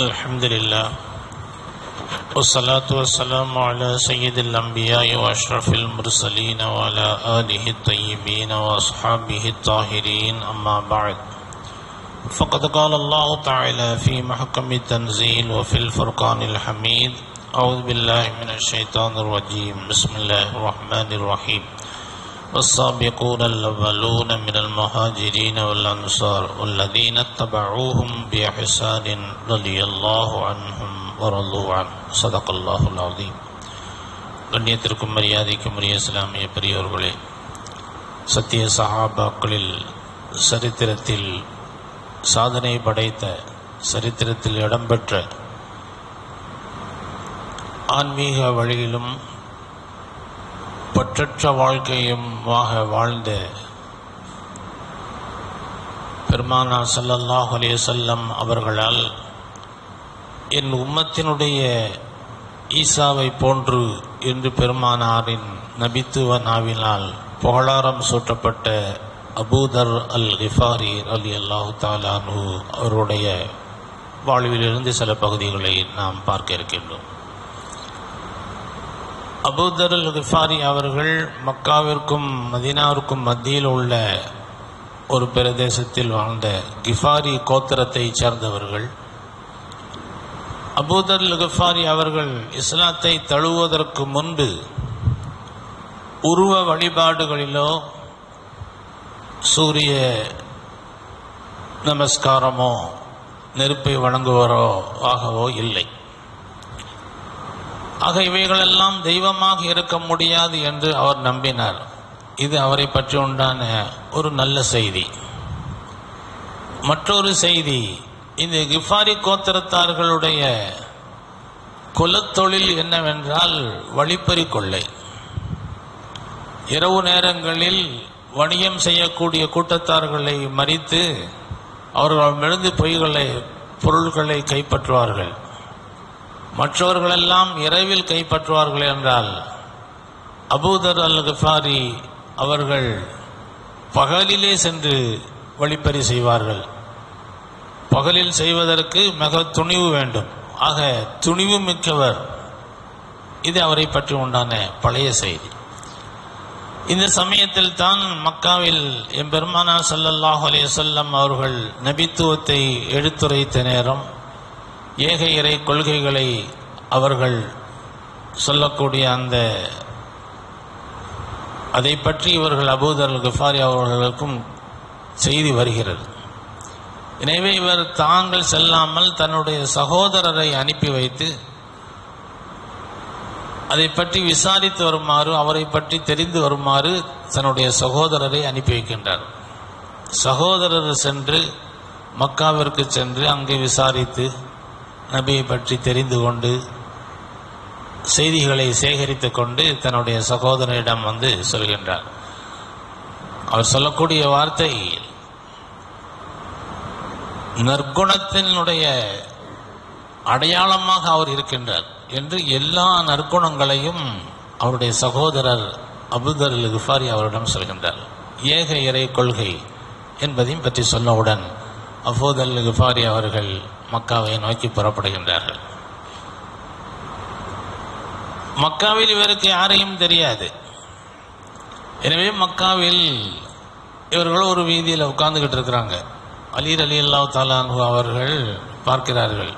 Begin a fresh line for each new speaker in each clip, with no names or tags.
الحمد لله والصلاة والسلام على سيد الأنبياء وأشرف المرسلين وعلى آله الطيبين وأصحابه الطاهرين أما بعد. فقد قال الله تعالى في محكم التنزيل وفي الفرقان الحميد أعوذ بالله من الشيطان الرجيم بسم الله الرحمن الرحيم والسابقون الأولون من المهاجرين والأنصار والذين اتبعوهم بإحسان رضي الله عنهم ورضوا عنه صدق الله العظيم கண்ணியத்திற்கும் மரியாதைக்கும் உரிய இஸ்லாமிய பெரியோர்களே சத்திய சஹாபாக்களில் சரித்திரத்தில் சாதனை படைத்த சரித்திரத்தில் இடம்பெற்ற ஆன்மீக வழியிலும் பற்றற்ற வாழ்க்கையுமாக வாழ்ந்த பெருமானா ஸல்லல்லாஹு அலைஹி செல்லம் அவர்களால் என் உம்மத்தினுடைய ஈசாவை போன்று என்று பெருமானாரின் நபித்துவ நாவினால் புகழாரம் சூட்டப்பட்ட அபூதர் அல் கிஃபாரி அலி அல்லாஹு தாலானு அவருடைய வாழ்விலிருந்து சில பகுதிகளை நாம் பார்க்க இருக்கின்றோம். அபூதர் அல் கிஃபாரி அவர்கள் மக்காவிற்கும் மதீனாவிற்கும் மத்தியில் உள்ள ஒரு பிரதேசத்தில் வாழ்ந்த கிஃபாரி கோத்திரத்தை சேர்ந்தவர்கள். அபூதர் அல் கிஃபாரி அவர்கள் இஸ்லாத்தை தழுவதற்கு முன்பு உருவ வழிபாடுகளிலோ சூரிய நமஸ்காரமோ நெருப்பை வணங்குவரோ ஆகவோ இல்லை. ஆக இவைகளெல்லாம் தெய்வமாக இருக்க முடியாது என்று அவர் நம்பினார். இது அவரை பற்றி உண்டான ஒரு நல்ல செய்தி. மற்றொரு செய்தி இந்த கிஃபாரி கோத்திரத்தார்களுடைய குலத்தொழில் என்னவென்றால் வழிப்பறி கொள்ளை. இரவு நேரங்களில் வணிகம் செய்யக்கூடிய கூட்டத்தார்களை மறித்து அவர்கள் மெழுந்து பொய்களை பொருள்களை கைப்பற்றுவார்கள். மற்றவர்களெல்லாம் இரவில் கைப்பற்றுவார்கள் என்றால் அபூதர் அல் கஃபாரி அவர்கள் பகலிலே சென்று வழிப்பறி செய்வார்கள். பகலில் செய்வதற்கு மிக துணிவு வேண்டும். ஆக துணிவு மிக்கவர் இது அவரை பற்றி உண்டான பழைய செய்தி. இந்த சமயத்தில் தான் மக்காவில் எம்பெருமானா சல்லல்லாஹு அலைஹி அவர்கள் நபித்துவத்தை எடுத்துரைத்த நேரம் ஏக இறை கொள்கைகளை அவர்கள் சொல்லக்கூடிய அந்த அதை பற்றி இவர்கள் அபூதர் கஃபாரி அவர்களுக்கும் செய்தி வருகிறது. எனவே இவர் தாங்கள் செல்லாமல் தன்னுடைய சகோதரரை அனுப்பி வைத்து அதை பற்றி விசாரித்து வருமாறு அவரை பற்றி தெரிந்து வருமாறு தன்னுடைய சகோதரரை அனுப்பி வைக்கின்றார். சகோதரர் சென்று மக்காவிற்கு சென்று அங்கே விசாரித்து நபியை பற்றி தெரிந்து கொண்டு செய்திகளை சேகரித்து கொண்டு தன்னுடைய சகோதரனிடம் வந்து சொல்கின்றார். அவர் சொல்லக்கூடிய வார்த்தை நற்குணத்தினுடைய அடையாளமாக அவர் இருக்கின்றார் என்று எல்லா நற்குணங்களையும் அவருடைய சகோதரர் அபுதர் குஃபாரி அவரிடம் சொல்கின்றார். ஏக இறை கொள்கை என்பதையும் பற்றி சொன்னவுடன் அஃபோதல் குஃபாரி அவர்கள் மக்காவை நோக்கி புறப்படுகின்றார்கள். மக்காவில் இவருக்கு யாரையும் தெரியாது. எனவே மக்காவில் இவர்கள் ஒரு வீதியில் உட்கார்ந்துக்கிட்டு இருக்கிறாங்க. அலீர் அலி அல்லா தாலானு அவர்கள் பார்க்கிறார்கள்.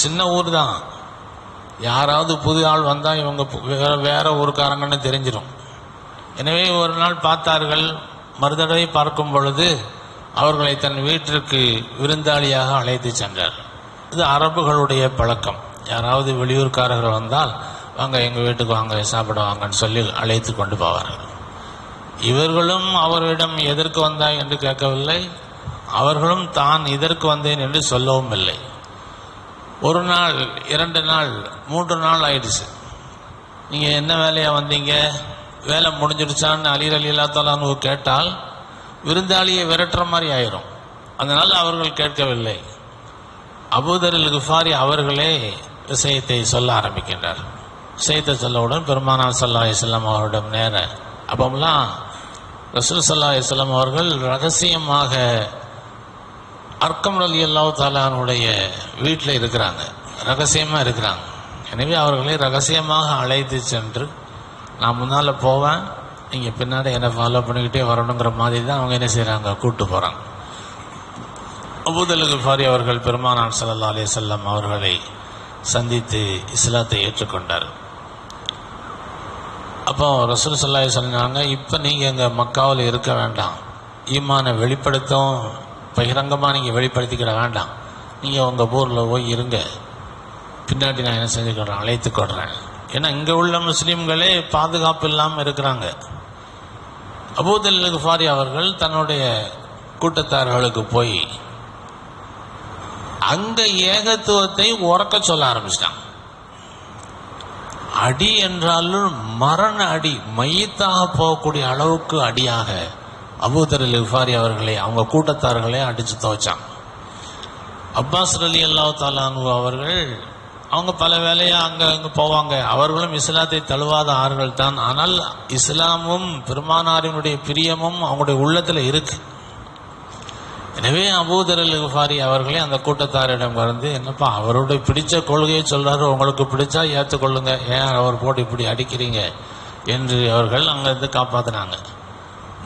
சின்ன ஊர் தான். யாராவது புது ஆள் வந்தால் இவங்க வேற வேற ஊருக்காரங்கன்னு தெரிஞ்சிடும் எனவே ஒரு நாள் பார்த்தார்கள் மறுதடவை பார்க்கும் பொழுது அவர்களை தன் வீட்டிற்கு விருந்தாளியாக அழைத்து சென்றார். இது அரபுகளுடைய பழக்கம். யாராவது வெளியூர்காரர்கள் வந்தால் வாங்க எங்கள் வீட்டுக்கு வாங்க சாப்பிட வாங்கன்னு சொல்லி அழைத்து கொண்டு போவார்கள். இவர்களும் அவரிடம் எதற்கு வந்தாய்? என்று கேட்கவில்லை. அவர்களும் தான் இதற்கு வந்தேன் என்று சொல்லவும் இல்லை. ஒரு நாள் இரண்டு நாள் மூன்று நாள் ஆயிடுச்சு. நீங்கள் என்ன வேலையாக வந்தீங்க? வேலை முடிஞ்சிடுச்சான்னு அலீர் அலி அல்லாத்தாலான்னு கேட்டால் விருந்தாளியை விரட்டுற மாதிரி ஆயிரும். அதனால் அவர்கள் கேட்கவில்லை. அபூதரில் குஃபாரி அவர்களே விஷயத்தை சொல்ல ஆரம்பிக்கின்றார். விஷயத்தை சொல்லவுடன் பெருமானா சல்லா இஸ்லாம் அவரிடம் நேர. அப்பமெல்லாம் ரசூல் சல்லா இஸ்லாம் அவர்கள் ரகசியமாக அர்க்கம் அலி அல்லா தாலானுடைய வீட்டில் இருக்கிறாங்க. ரகசியமாக இருக்கிறாங்க. எனவே அவர்களை ரகசியமாக அழைத்து சென்று நான் முன்னால் போவேன் நீங்கள் பின்னாடி என்னை ஃபாலோ பண்ணிக்கிட்டே வரணுங்கிற மாதிரி தான் அவங்க என்ன செய்கிறாங்க கூப்பிட்டு போகிறாங்க அபூதல் ஃபாரி அவர்கள் பெருமானார் சல்லா அலி செல்லம் அவர்களை சந்தித்து இஸ்லாத்தை ஏற்றுக்கொண்டார். அப்போ ரசூல் சல்லாஹ் சொன்னாங்க இப்போ நீங்கள் எங்கள் மக்காவில் இருக்க வேண்டாம். ஈமானை வெளிப்படுத்தும் பகிரங்கமாக நீங்கள் வெளிப்படுத்திக்கிட வேண்டாம். நீங்கள் உங்கள் ஊரில் போய் இருங்க. பின்னாடி நான் என்ன செஞ்சுக்கிறேன் அழைத்து ஏன்னா இங்கே உள்ள முஸ்லீம்களே பாதுகாப்பு இல்லாமல் இருக்கிறாங்க அபூதல் குஃபாரி அவர்கள் தன்னுடைய கூட்டத்தார்களுக்கு போய் அங்க ஏகத்துவத்தை உறக்க சொல்ல ஆரம்பிச்சிட்டான் அடி என்றாலும் மரண அடி மையத்தாக போகக்கூடிய அளவுக்கு அடியாக அபூதர் இஃபாரி அவர்களை அவங்க கூட்டத்தார்களே அடிச்சு துவைச்சான் அப்பாஸ் அலி அல்லா தாலானு அவர்கள் அவங்க பல வேலையா அங்க அங்க போவாங்க. அவர்களும் இஸ்லாத்தை தழுவாத ஆறுகள் தான். ஆனால் இஸ்லாமும் பெருமானாரினுடைய பிரியமும் அவங்களுடைய உள்ளத்துல இருக்கு. எனவே அபூதர் அல் அவர்களே அந்த கூட்டத்தாரிடம் வந்து என்னப்பா அவருடைய பிடிச்ச கொள்கையை சொல்றாரு? உங்களுக்கு பிடிச்சா ஏற்றுக்கொள்ளுங்க ஏன் அவர் போட்டு இப்படி அடிக்கிறீங்க? என்று அவர்கள் அங்கிருந்து காப்பாத்தினாங்க.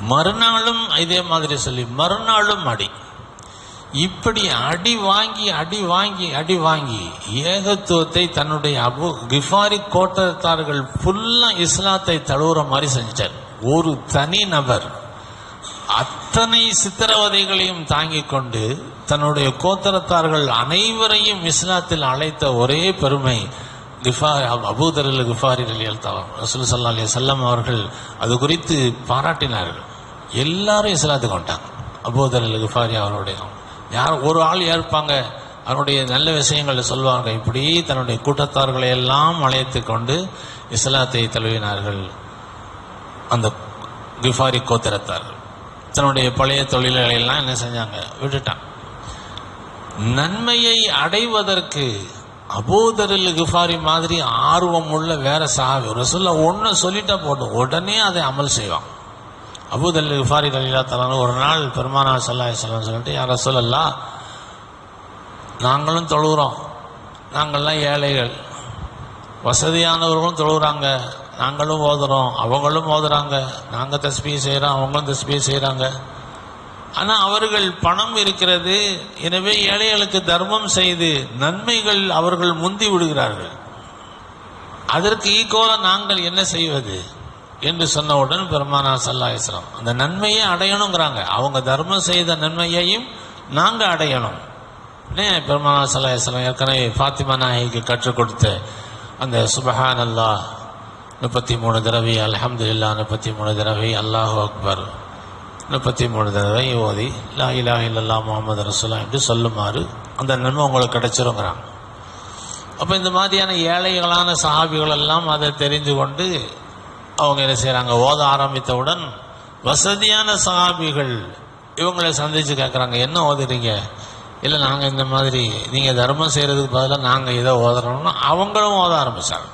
மறுநாளும் இதே மாதிரி சொல்லி மறுநாளும் அடி. இப்படி அடி வாங்கி அடி வாங்கி அடி வாங்கி ஏகத்துவத்தை தன்னுடைய அபு கிஃபாரி கோட்டத்தார்கள் ஃபுல்லா இஸ்லாத்தை தழுவுற மாதிரி செஞ்சார் ஒரு தனி நபர் அத்தனை சித்திரவதைகளையும் தாங்கிக் கொண்டு தன்னுடைய கோத்தரத்தார்கள் அனைவரையும் இஸ்லாத்தில் அழைத்த ஒரே பெருமை கிஃபா அபூதர் கிஃபாரி ரசூல் சல்லா அலி செல்லம் அவர்கள் அது குறித்து பாராட்டினார்கள். எல்லாரும் இஸ்லாத்துக்கு வந்துட்டாங்க. அபூதர் கிஃபாரி அவருடைய யார் ஒரு ஆள் ஏற்பாங்க? அவருடைய நல்ல விஷயங்களை சொல்வாங்க. இப்படி தன்னுடைய கூட்டத்தார்களை எல்லாம் அழைத்து கொண்டு இஸ்லாத்தை தழுவினார்கள். அந்த கிஃபாரி கோத்திரத்தார்கள். தன்னுடைய பழைய தொழில்களை எல்லாம் என்ன செஞ்சாங்க? விட்டுட்டான் நன்மையை அடைவதற்கு அபூதரில் கிஃபாரி மாதிரி ஆர்வம் உள்ள வேற சாவி சொல்ல ஒன்று சொல்லிட்டா போதும். உடனே அதை அமல் செய்வான். அபுதல் கிஃபாரி அலிலா தலான ஒரு நாள் பெருமானா சல்லாஹ் சொல்லம் சொல்லிட்டு யார் ரசூலல்லா நாங்களும் தொழுகிறோம். நாங்கள்லாம் ஏழைகள். வசதியானவர்களும் தொழுகிறாங்க. நாங்களும் ஓதுறோம். அவங்களும் ஓதுறாங்க. நாங்கள் தஸ்பியை செய்கிறோம் அவங்களும் தஸ்பி செய்கிறாங்க ஆனால் அவர்கள் பணம் இருக்கிறது. எனவே ஏழைகளுக்கு தர்மம் செய்து நன்மைகள் அவர்கள் முந்தி விடுகிறார்கள். அதற்கு ஈக்குவலாக நாங்கள் என்ன செய்வது? என்று சொன்னவுடன் பெருமானா சல்லா இஸ்லாம் அந்த நன்மையை அடையணுங்கிறாங்க. அவங்க தர்மம் செய்த நன்மையையும் நாங்கள் அடையணும். ஏன் பெருமானா சல்லா இஸ்லாம் ஏற்கனவே ஃபாத்திமா நாயகிக்கு கற்றுக் கொடுத்த அந்த சுபஹான் அல்லாஹ் முப்பத்தி மூணு தடவை அல்ஹம்துலில்லா முப்பத்தி மூணு தடவை அல்லாஹு அக்பர் முப்பத்தி மூணு தடவை ஓதி லா இலா இல்லல்லா முகமது ரசுல்லா என்று சொல்லுமாறு அந்த நன்மை உங்களுக்கு கிடைச்சிருங்கிறாங்க. அப்போ இந்த மாதிரியான ஏழைகளான சஹாபிகள் எல்லாம் அதை தெரிந்து கொண்டு அவங்க என்ன செய்கிறாங்க ஓத ஆரம்பித்தவுடன் வசதியான சகாபிகள் இவங்களை சந்தித்து கேட்குறாங்க என்ன ஓதுறீங்க? இல்லை நாங்கள் இந்த மாதிரி நீங்கள் தர்மம் செய்கிறதுக்கு பதிலாக நாங்கள் இதை ஓதுறோம்னா அவங்களும் ஓத ஆரம்பித்தாங்க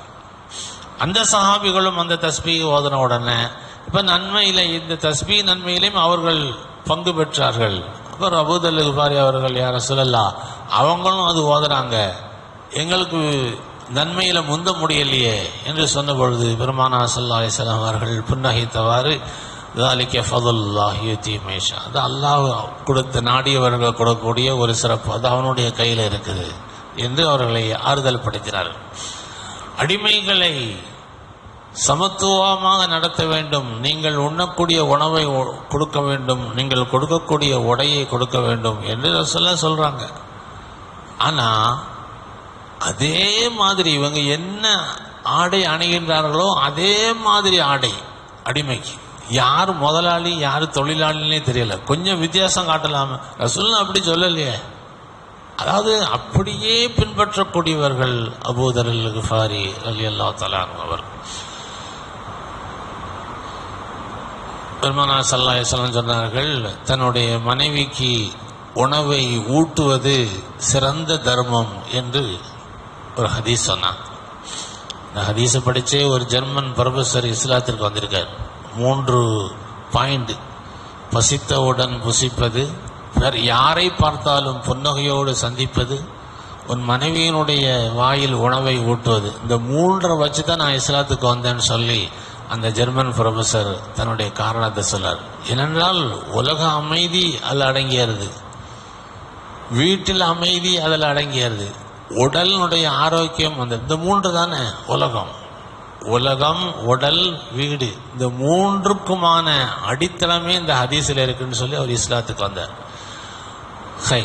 அந்த சஹாபிகளும் அந்த தஸ்பீ ஓதுன உடனே இப்போ நன்மையில் இந்த தஸ்பீ நன்மையிலையும் அவர்கள் பங்கு பெற்றார்கள். அப்புறம் அபூதல் குபாரி அவர்கள் யார சொல்லலா அவங்களும் அது ஓதுறாங்க. எங்களுக்கு நன்மையில் முந்த முடியலையே என்று சொன்ன பொழுது பெருமானா சல்லா அலிஸ்லாம் அவர்கள் புன்னகைத்தவாறு தாலிக்க ஃபதுல்லாஹி யுத்தி மேஷா அது அல்லாஹ் கொடுத்த நாடியவர்கள் கொடுக்கக்கூடிய ஒரு சிறப்பு. அது அவனுடைய கையில் இருக்குது என்று அவர்களை ஆறுதல் படுத்தினார்கள் அடிமைகளை சமத்துவமாக நடத்த வேண்டும். நீங்கள் உண்ணக்கூடிய உணவை ஒ- கொடுக்க வேண்டும். நீங்கள் கொடுக்கக்கூடிய உடையை கொடுக்க வேண்டும் என்று சொல்ல சொல்றாங்க. ஆனால் அதே மாதிரி இவங்க என்ன ஆடை அணுகின்றார்களோ அதே மாதிரி ஆடை அடிமைக்கு. யார் முதலாளி யார் தொழிலாளினே தெரியல. கொஞ்சம் வித்தியாசம் காட்டலாம. ரசூல்லா அப்படி சொல்லலையே. அதாவது அப்படியே பின்பற்றக்கூடியவர்கள் அபூதர் அல் குஃபாரி அலி அல்லா தலான் அவர் பெருமானா சல்லா இஸ்லாம் சொன்னார்கள் தன்னுடைய மனைவிக்கு உணவை ஊட்டுவது சிறந்த தர்மம் என்று ஒரு ஹதீஸ் சொன்னான். இந்த ஹதீஸை படித்தே ஒரு ஜெர்மன் ப்ரொஃபஸர் இஸ்லாத்திற்கு வந்திருக்கார். மூன்று பாயிண்ட். பசித்தவுடன் புசிப்பது வேறு யாரை பார்த்தாலும் புன்னகையோடு சந்திப்பது உன் மனைவியினுடைய வாயில் உணவை ஊட்டுவது. இந்த மூன்றை வச்சு தான் நான் இஸ்லாத்துக்கு வந்தேன்னு சொல்லி அந்த ஜெர்மன் ப்ரொஃபஸர் தன்னுடைய காரணத்தை சொல்லார். ஏனென்றால் உலக அமைதி அதில் அடங்கியது. வீட்டில் அமைதி அதில் அடங்கியது. உடலினுடைய ஆரோக்கியம் அந்த இந்த மூன்று தானே? உலகம். உலகம் உடல் வீடு. இந்த மூன்றுக்குமான அடித்தளமே இந்த ஹதீஸில் இருக்குன்னு சொல்லி அவர் இஸ்லாத்துக்கு வந்தார். ஹை.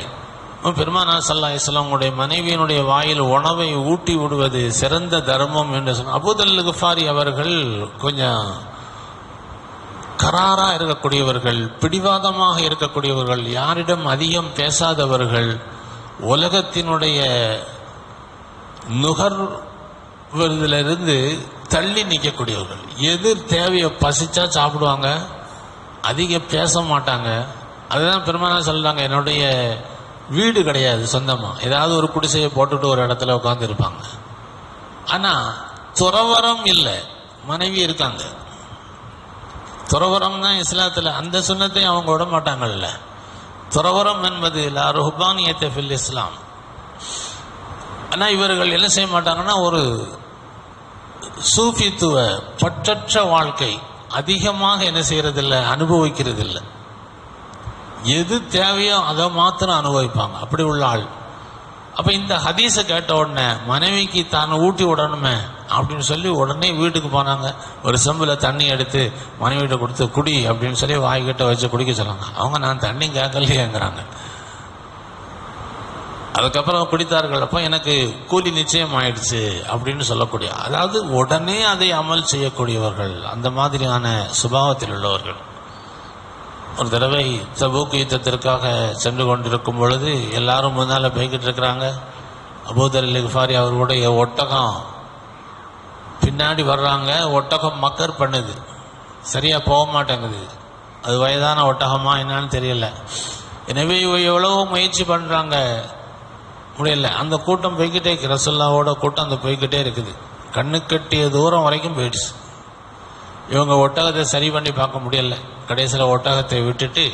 பெருமானா சல்லா இஸ்லாமுடைய மனைவியினுடைய வாயில் உணவை ஊட்டி விடுவது சிறந்த தர்மம் என்று சொன்ன அபுதல் குஃபாரி அவர்கள் கொஞ்சம் கராராக இருக்கக்கூடியவர்கள் பிடிவாதமாக இருக்கக்கூடியவர்கள் யாரிடம் அதிகம் பேசாதவர்கள் உலகத்தினுடைய நுகர்வதிலிருந்து தள்ளி நிற்கக்கூடியவர்கள். எதிர் தேவையை பசிச்சா சாப்பிடுவாங்க. அதிகம் பேச மாட்டாங்க. அதுதான் பெருமானா சொல்கிறாங்க என்னுடைய வீடு கிடையாது சொந்தமாக ஏதாவது ஒரு குடிசையை போட்டுட்டு ஒரு இடத்துல உட்காந்துருப்பாங்க ஆனால் துறவரம் இல்லை. மனைவி இருக்காங்க. துறவரம் தான் இஸ்லாத்தில் அந்த சுண்ணத்தை அவங்க விட மாட்டாங்கல்ல. துறவரம் என்பது லா ருஹ்பானியத்தை ஃபில் இஸ்லாம். ஆனால் இவர்கள் என்ன செய்ய மாட்டாங்கன்னா ஒரு சூஃபித்துவ பற்றற்ற வாழ்க்கை அதிகமாக என்ன செய்யறதில்ல அனுபவிக்கிறதில்லை. எது தேவையோ அதை மாத்திரம் அனுபவிப்பாங்க. அப்படி உள்ள ஆள். அப்ப இந்த ஹதீஸை கேட்ட உடனே மனைவிக்கு தான் ஊட்டி விடணுமே? அப்படின்னு சொல்லி உடனே வீட்டுக்கு போனாங்க. ஒரு செம்பில் தண்ணி எடுத்து மனைவிட்ட கொடுத்து குடி அப்படின்னு சொல்லி வாய்கிட்ட வச்சு குடிக்க சொன்னாங்க. அவங்க நான் தண்ணி கேட்கலையேங்கிறாங்க. அதுக்கப்புறம் குடித்தார்கள். அப்போ எனக்கு கூலி நிச்சயம் ஆயிடுச்சு அப்படின்னு சொல்லக்கூடிய அதாவது உடனே அதை அமல் செய்யக்கூடியவர்கள் அந்த மாதிரியான சுபாவத்தில் உள்ளவர்கள். ஒரு தடவை தபூக்கு யுத்தத்திற்காக சென்று கொண்டிருக்கும் பொழுது எல்லாரும் முன்னால் போய்கிட்டு இருக்கிறாங்க. அபூதர் லிஃபாரி அவர்களுடைய ஒட்டகம். பின்னாடி வர்றாங்க. ஒட்டகம் மக்கர் பண்ணுது. சரியாக போக மாட்டேங்குது. அது வயதான ஒட்டகமா என்னன்னு தெரியல. எனவே இவ எவ்வளவோ முயற்சி பண்ணுறாங்க முடியல. அந்த கூட்டம் போய்கிட்டே இருக்கு. ரசுல்லாவோட கூட்டம் அந்த போய்கிட்டே இருக்குது. கண்ணு கட்டிய தூரம் வரைக்கும் போயிடுச்சு. இவங்க ஒட்டகத்தை சரி பண்ணி பார்க்க முடியல. கடைசியில் ஒட்டகத்தை விட்டுட்டு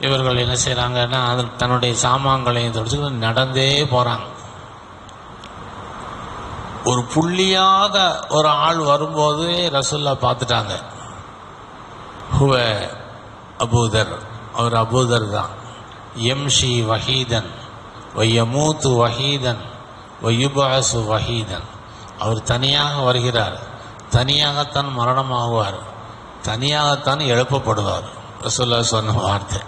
இவர்கள் என்ன செய்கிறாங்கன்னா அது தன்னுடைய சாமான்களையும் தொடச்சு நடந்தே போகிறாங்க ஒரு புள்ளியாக ஒரு ஆள் வரும்போது ரசுல்லா பார்த்துட்டாங்க. ஹுவ அபூதர். அவர் அபூதர் தான். எம்ஷி வஹீதன். ஒய்யமூத்து வஹீதன். ஒய்யுபாசு வஹீதன். அவர் தனியாக வருகிறார். தனியாகத்தான் மரணமாகுவார். தனியாகத்தான் எழுப்பப்படுவார். ரசூல்லா சொன்ன வார்த்தை.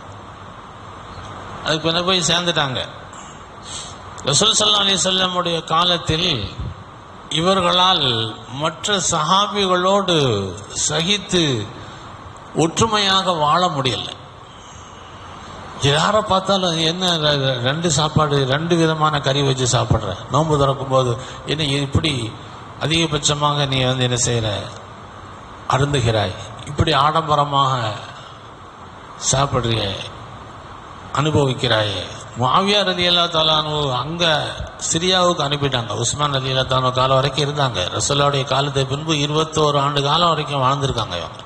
அதுக்கு பின்ன போய் சேர்ந்துட்டாங்க? ரசூல் சல்லா அலி சொல்லமுடைய காலத்தில் இவர்களால் மற்ற சஹாபிகளோடு சகித்து ஒற்றுமையாக வாழ முடியல. யாரை பார்த்தாலும் என்ன ரெண்டு சாப்பாடு ரெண்டு விதமான கறி வச்சு சாப்பிட்ற? நோன்பு திறக்கும் போது என்ன இப்படி அதிகபட்சமாக நீ வந்து என்ன செய்கிற அருந்துகிறாய். இப்படி ஆடம்பரமாக சாப்பிட்றிய அனுபவிக்கிறாயே. மாவியா ரதி அல்லா தாலானு அங்கே சிரியாவுக்கு அனுப்பிட்டாங்க. உஸ்மான் ரதி அல்லா தானு காலம் வரைக்கும் இருந்தாங்க. ரசோல்லாவுடைய காலத்தை பின்பு இருபத்தோரு ஆண்டு காலம் வரைக்கும் வாழ்ந்திருக்காங்க இவங்க.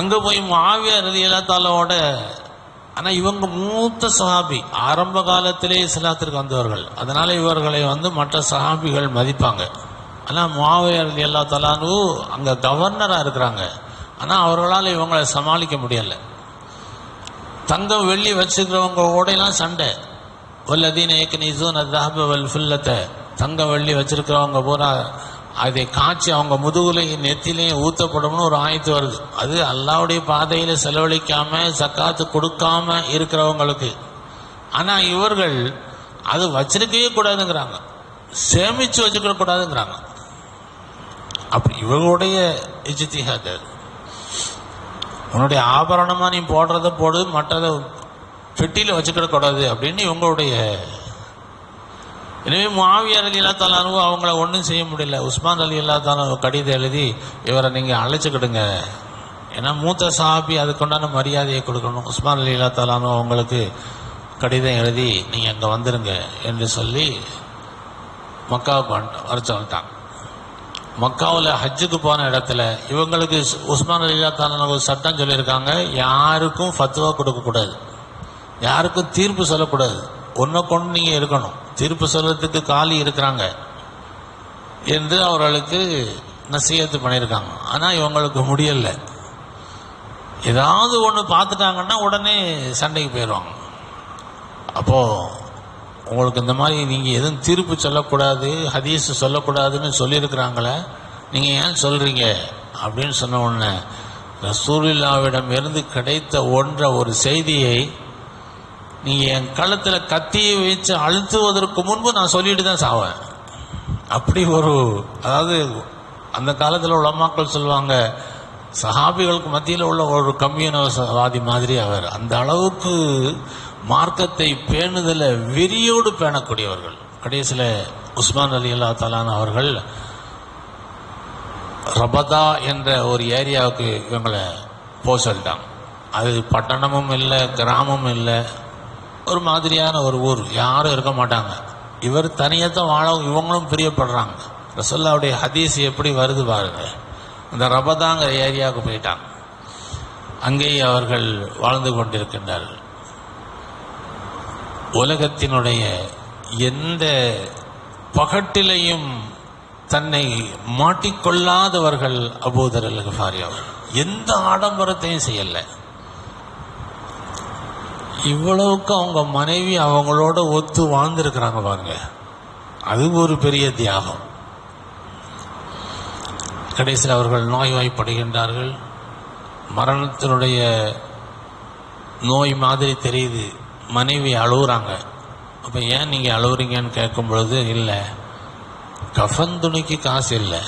அங்கே போய் மாவியா ரதி அல்லா தாலாவோட ஆனால் இவங்க மூத்த சஹாபி ஆரம்ப காலத்திலே இஸ்லாத்திற்கு வந்தவர்கள். அதனால் இவர்களை வந்து மற்ற சஹாபிகள் மதிப்பாங்க. ஆனால் மாவையர் எல்லா தலானு அங்கே கவர்னராக இருக்கிறாங்க. ஆனால் அவர்களால் இவங்களை சமாளிக்க முடியலை. தங்கம் வெள்ளி வச்சுக்கிறவங்க ஓடையெல்லாம் சண்டை. வல்லதீன ஏக்கனிசூன் அதாப வல் ஃபுல்லத்தை தங்கம் வெள்ளி வச்சுருக்கிறவங்க பூரா அதை காய்ச்சி அவங்க முதுகுலையும் நெத்திலையும் ஊற்றப்படும்னு ஒரு ஆயத்து வருது. அது அல்லாவுடைய பாதையில் செலவழிக்காமல் சக்காத்து கொடுக்காம இருக்கிறவங்களுக்கு. ஆனால் இவர்கள் அது வச்சிருக்கவே கூடாதுங்கிறாங்க. சேமித்து வச்சுக்கிற கூடாதுங்கிறாங்க. அப்படி இவங்களுடைய இஜித்திஹாத் அது உன்னுடைய ஆபரணமாக நீ போடுறத போடு மற்றதை பெட்டியில் வச்சுக்கிடக்கூடாது அப்படின்னு இவங்களுடைய எனவே மாவியார் அலி அல்லா அவங்கள ஒன்றும் செய்ய முடியல. உஸ்மான் அலி அல்லா கடிதம் எழுதி இவரை நீங்கள் அழைச்சிக்கிடுங்க. ஏன்னா மூத்த சாபி அதுக்குண்டான மரியாதையை கொடுக்கணும். உஸ்மான் அலி இல்லாத்தாலும் அவங்களுக்கு கடிதம் எழுதி நீங்கள் அங்கே வந்துருங்க என்று சொல்லி மக்காவுக்கு வந்துட்டு- வர சொல்லிட்டாங்க மக்காவில் ஹஜ்ஜுக்கு போன இடத்துல இவங்களுக்கு உஸ்மான் அலிலா தாலான ஒரு சட்டம் சொல்லியிருக்காங்க. யாருக்கும் ஃபத்துவா கொடுக்கக்கூடாது யாருக்கும் தீர்ப்பு சொல்லக்கூடாது. ஒன்றை கொண்டு நீங்கள் இருக்கணும். தீர்ப்பு சொல்றதுக்கு காலி இருக்கிறாங்க என்று அவர்களுக்கு நசீகத்து பண்ணியிருக்காங்க. ஆனால் இவங்களுக்கு முடியலை. ஏதாவது ஒன்று பார்த்துட்டாங்கன்னா உடனே சண்டைக்கு போயிடுவாங்க. அப்போது உங்களுக்கு இந்த மாதிரி நீங்கள் எதுவும் தீர்ப்பு சொல்லக்கூடாது ஹதீஸ் சொல்லக்கூடாதுன்னு சொல்லியிருக்கிறாங்களே நீங்கள் ஏன் சொல்கிறீங்க அப்படின்னு சொன்ன உடனே ரசூலில்லாவிடம் இருந்து கிடைத்த ஒன்ற ஒரு செய்தியை நீங்கள் என் கழுத்தில் கத்தியை வச்சு அழுத்துவதற்கு முன்பு நான் சொல்லிட்டு தான் சாவேன். அப்படி ஒரு அதாவது அந்த காலத்தில் உலமாக்கள் சொல்லுவாங்க சஹாபிகளுக்கு மத்தியில் உள்ள ஒரு கம்யூனவாதி மாதிரி அவர். அந்த அளவுக்கு மார்க்கத்தை பேணுதல வெறியோடு பேணக்கூடியவர்கள். கடைசியில் உஸ்மான் அலி அல்லா தலான் அவர்கள் ரபதா என்ற ஒரு ஏரியாவுக்கு இவங்களை போக சொல்லிட்டாங்க. அது பட்டணமும் இல்லை கிராமமும் இல்லை ஒரு மாதிரியான ஒரு ஊர். யாரும் இருக்க மாட்டாங்க. இவர் தனியாக தான் வாழ இவங்களும் பிரியப்படுறாங்க. ரசல்லாவுடைய ஹதீஸ் எப்படி வருது பாருங்க. இந்த ரபதாங்கிற ஏரியாவுக்கு போயிட்டாங்க. அங்கேயே அவர்கள் வாழ்ந்து கொண்டிருக்கின்றார்கள். உலகத்தினுடைய எந்த பகட்டிலையும் தன்னை மாட்டிக்கொள்ளாதவர்கள் அபூதர் அல் கஃபாரி அவர்கள். எந்த ஆடம்பரத்தையும் செய்யலை. இவ்வளவுக்கு அவங்க மனைவி அவங்களோட ஒத்து வாழ்ந்திருக்கிறாங்க பாருங்க. அது ஒரு பெரிய தியாகம். கடைசியில் அவர்கள் நோய்வாய்ப்படுகின்றார்கள். மரணத்தினுடைய நோய் மாதிரி தெரியுது. மனைவி அழுகுறாங்க அப்போ ஏன் நீங்கள் அழுகுறீங்கன்னு கேட்கும் பொழுது இல்லை கஃன் துணிக்கு காசு இல்லை.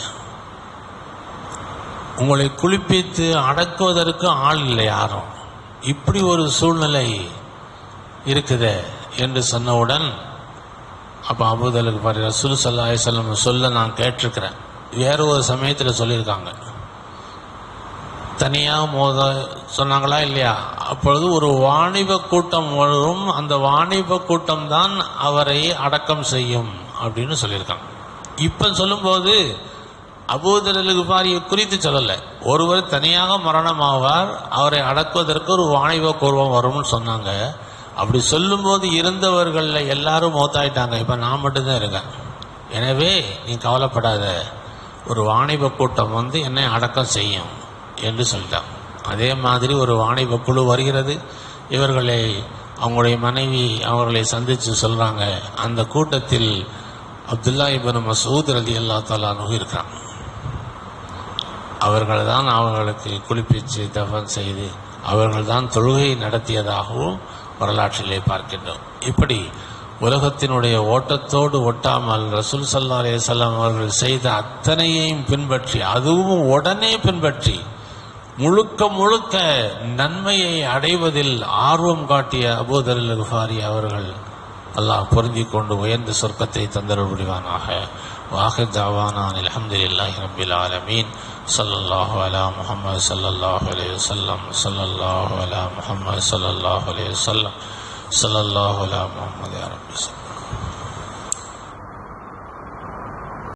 உங்களை குளிப்பித்து அடக்குவதற்கு ஆள் இல்லை யாரும். இப்படி ஒரு சூழ்நிலை இருக்குது என்று சொன்னவுடன் அப்போ அபுதலுக்கு பாரு ரசூல் சல்லாஹ் செல்லம் சொல்ல நான் கேட்டிருக்கிறேன். வேற ஒரு சமயத்தில் சொல்லியிருக்காங்க. தனியாக மோத சொன்னாங்களா இல்லையா? அப்பொழுது ஒரு வாணிப கூட்டம் வரும். அந்த வாணிப கூட்டம் தான் அவரை அடக்கம் செய்யும் அப்படின்னு சொல்லியிருக்காங்க. இப்போ சொல்லும்போது அபூதலுக்கு பாரியை குறித்து சொல்லலை. ஒருவர் தனியாக மரணமாவார் அவரை அடக்குவதற்கு ஒரு வாணிப கூர்வம் வரும்னு சொன்னாங்க. அப்படி சொல்லும்போது இருந்தவர்களில் எல்லாரும் மௌத்தாயிட்டாங்க. இப்போ நான் மட்டும்தான் இருக்கேன். எனவே நீ கவலைப்படாத. ஒரு வாணிப கூட்டம் வந்து என்னை அடக்கம் செய்யும். என்று சொல்லிட்டான் அதே மாதிரி ஒரு வாணிப குழு வருகிறது. இவர்களை அவங்களுடைய மனைவி அவர்களை சந்தித்து சொல்கிறாங்க அந்த கூட்டத்தில் அப்துல்லா இபன் மசூத் அலி அல்லா தாலானு இருக்கிறான். அவர்கள் தான் அவர்களுக்கு குளிப்பிச்சு தஃபன் செய்து அவர்கள் தான் தொழுகை நடத்தியதாகவும் வரலாற்றிலே பார்க்கின்றோம். இப்படி உலகத்தினுடைய ஓட்டத்தோடு ஒட்டாமல் ரசூல் சல்லா அலையம் அவர்கள் செய்த அத்தனையையும் பின்பற்றி அதுவும் உடனே பின்பற்றி முழுக்க முழுக்க நன்மையை அடைவதில் ஆர்வம் காட்டிய அபூதரில் குஃபாரி அவர்கள் அல்லாஹ் பொருந்தி கொண்டு உயர்ந்த சொர்க்கத்தை தந்தருள் புரிவானாக. வாஹித் தாவானான் அலமதுல்லாஹி ரபில் ஆலமீன். சல்லல்லாஹு அலா முஹம்மது சல்லல்லாஹு அலைஹி வல்லம் சல்லல்லாஹு அலா முஹம்மது சல்லல்லாஹு அலைஹி வல்லம் சல்லல்லாஹு அலா முஹம்மது அரபி